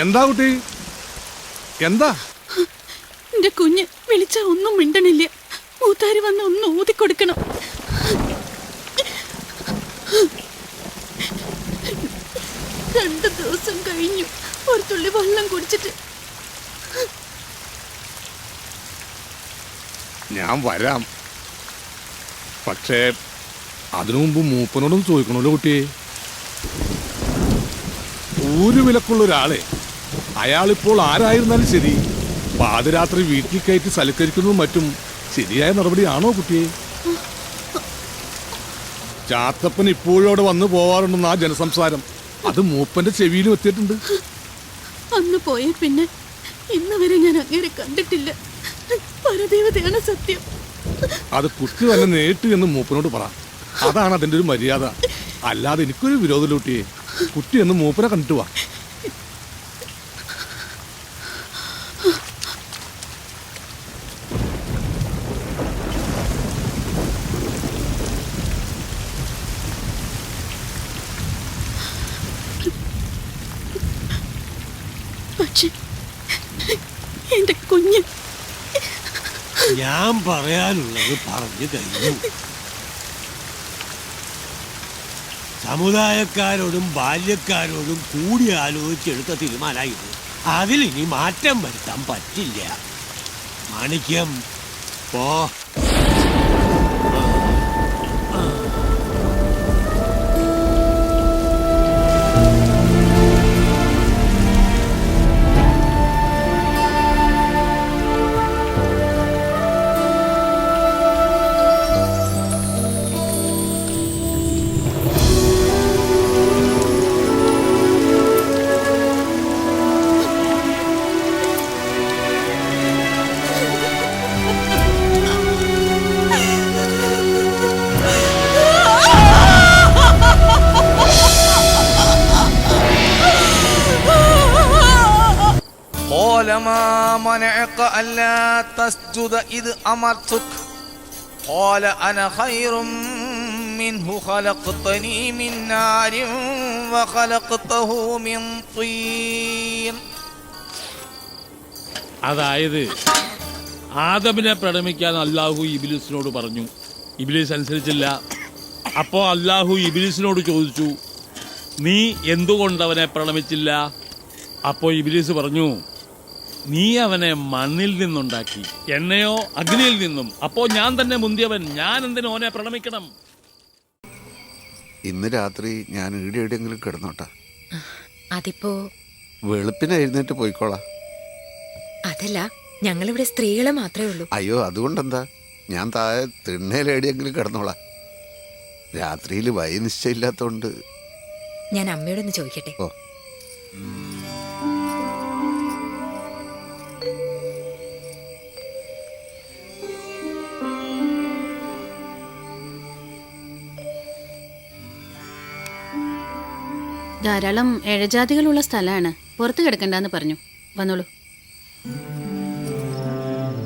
എന്താ കുട്ടി? എന്താ? എന്റെ കുഞ്ഞ് വിളിച്ച ഒന്നും മിണ്ടണില്ല. മൂത്താരി വന്ന് ഒന്ന് ഊതിക്കൊടുക്കണം. രണ്ടു ദിവസം കഴിഞ്ഞു. ഒരു തുള്ളി വെള്ളം കുടിച്ചിട്ട്. ഞാൻ വരാം. പക്ഷേ അതിനു മുമ്പ് മൂപ്പനോടും ചോദിക്കണല്ലോ കുട്ടിയെ. ഒരു വിലക്കുള്ള ഒരാളെ അയാളിപ്പോൾ ആരായിരുന്നാലും ശരി. പാതിരാത്രി വീട്ടിൽ കയറ്റി സൽക്കരിക്കുന്നതും മറ്റും ശരിയായ നടപടിയാണോ കുട്ടിയെ? ചാത്തപ്പൻ ഇപ്പോഴും അവിടെ വന്നു പോവാറുണ്ടെന്ന് ആ ജനസംസാരം. അത് മൂപ്പന്റെ ചെവിയിലും എത്തിയിട്ടുണ്ട്. അന്ന് പോയ പിന്നെ ഇന്ന് വരെ ഞാൻ അങ്ങനെ കണ്ടിട്ടില്ല. പരദേവതയാണ് സത്യം. അത് കുട്ടി തന്നെ നേരിട്ട് എന്ന് മൂപ്പനോട് പറ. അതാണ് അതിന്റെ ഒരു മര്യാദ. അല്ലാതെ എനിക്കൊരു വിരോധം കുട്ടി എന്ന് മൂപ്പനെ കണ്ടിട്ട് വാ. എന്റെ കുഞ്ഞ്. ഞാൻ പറയാനുള്ളത് പറഞ്ഞു കഴിഞ്ഞു. സമുദായക്കാരോടും ബാല്യക്കാരോടും കൂടി ആലോചിച്ചെടുത്ത തീരുമാനമായിരുന്നു. അതിലിനി മാറ്റം വരുത്താൻ പറ്റില്ല. മാണിക്യം പോ. قال ما منعك ألا تسجد إذ أمرتك قال أنا خير منه خلقتني من نار وخلقته من طين അതായത് ആദമിനെ പ്രണമിക്കാൻ അള്ളാഹു ഇബിലിസിനോട് പറഞ്ഞു ഇബിലിസ് അനുസരിച്ചില്ല അപ്പോൾ അള്ളാഹു ഇബിലിസിനോട് ചോദിച്ചു നീ എന്തുകൊണ്ട് അവനെ പ്രണമിച്ചില്ല അപ്പോൾ ഇബിലിസ് പറഞ്ഞു നീ അവനെ മണ്ണിൽ നിന്നുണ്ടാക്കി എന്നെയോ അഗ്നിയിൽ നിന്നും. അപ്പോ ഞാൻ തന്നെ മുന്തിയവൻ ഞാൻ എന്തിനു ഓനെ പ്രണമിക്കണം? ഇന്ന് രാത്രി ഞാൻ ഈടെ എവിടെയെങ്കിലും കിടന്നോട്ടെ? അതിപ്പോ വെളുപ്പിന് എഴുന്നേറ്റ് പോയിക്കോളാ. അതല്ല ഞങ്ങളിവിടെ സ്ത്രീകളെ മാത്രമേ ഉള്ളൂ. അയ്യോ അതുകൊണ്ടെന്താ? ഞാൻ താഴെ തിണ്ണയിൽ എവിടെയെങ്കിലും കിടന്നോളാം. രാത്രിയിൽ വൈ നിശ്ചയമില്ലാത്തോണ്ട്. ഞാൻ അമ്മയോടൊന്ന് ചോദിക്കട്ടെ? ഓ. ധാരാളം ഏഴജാതികളുള്ള സ്ഥലമാണ്. പുറത്ത് കിടക്കണ്ടെന്ന് പറഞ്ഞു. വന്നോളൂ.